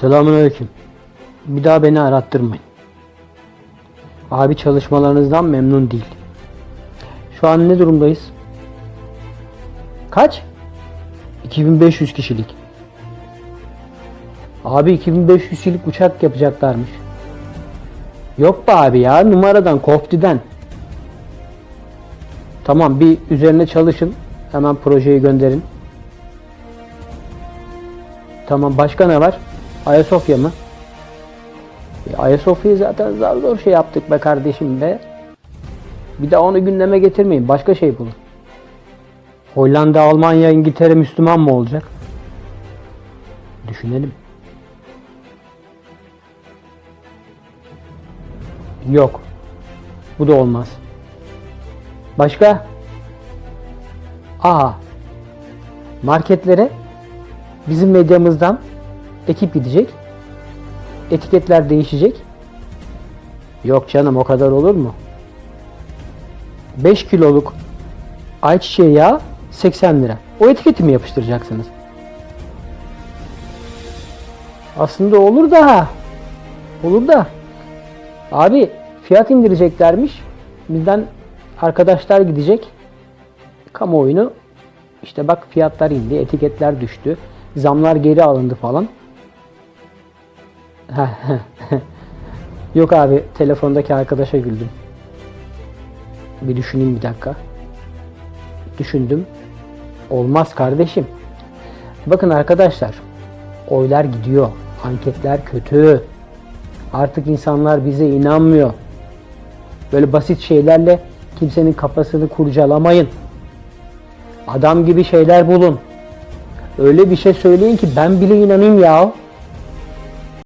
Selamünaleyküm. Bir daha beni arattırmayın. Abi çalışmalarınızdan memnun değil. Şu an ne durumdayız? Kaç? 2500 kişilik. Abi 2500 kişilik uçak yapacaklarmış. Yok be abi ya numaradan koftiden. Tamam bir üzerine çalışın. Hemen projeyi gönderin. Tamam başka ne var? Ayasofya mı? E, Ayasofya'yı zaten zar zor şey yaptık be kardeşim be. Bir de onu gündeme getirmeyin. Başka şey bulun. Hollanda, Almanya, İngiltere Müslüman mı olacak? Düşünelim. Yok. Bu da olmaz. Başka? Aa. Marketlere bizim medyamızdan ekip gidecek. Etiketler değişecek. Yok canım o kadar olur mu? 5 kiloluk ayçiçeği yağı 80 lira. O etiketi mi yapıştıracaksınız? Aslında olur da olur da abi fiyat indireceklermiş. Bizden arkadaşlar gidecek. Kamuoyunu işte bak fiyatlar indi, etiketler düştü, zamlar geri alındı falan. Yok abi telefondaki arkadaşa güldüm. Bir düşüneyim bir dakika. Düşündüm. Olmaz kardeşim. Bakın arkadaşlar. Oylar gidiyor. Anketler kötü. Artık insanlar bize inanmıyor. Böyle basit şeylerle kimsenin kafasını kurcalamayın. Adam gibi şeyler bulun. Öyle bir şey söyleyin ki ben bile inanayım ya.